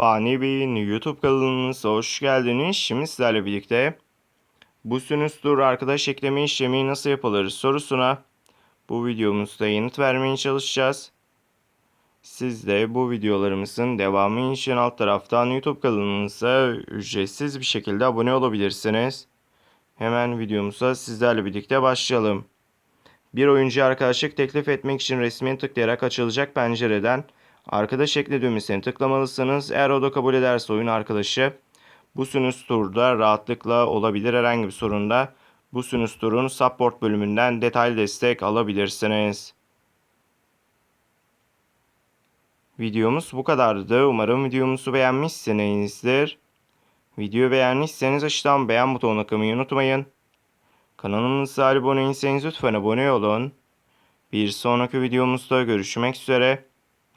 Fani Bey'in YouTube kanalımıza hoş geldiniz. Şimdi sizlerle birlikte bu sünüstür arkadaş ekleme işlemi nasıl yapılır sorusuna bu videomuzda yanıt vermeye çalışacağız. Siz de bu videolarımızın devamı için alt taraftan YouTube kanalımıza ücretsiz bir şekilde abone olabilirsiniz. Hemen videomuza sizlerle birlikte başlayalım. Bir oyuncuya arkadaşlık teklif etmek için resmini tıklayarak açılacak pencereden arkadaş ekle düğmesini tıklamalısınız. Eğer o da kabul ederse oyun arkadaşı bu Sunus turda rahatlıkla olabilir herhangi bir sorunda bu Sunus turun support bölümünden detaylı destek alabilirsiniz. Videomuz bu kadardı. Umarım videomuzu beğenmişsinizdir. Videoyu beğenmişseniz aşağıdan beğen butonuna kılmayı unutmayın. Kanalımıza abone değilseniz lütfen abone olun. Bir sonraki videomuzda görüşmek üzere.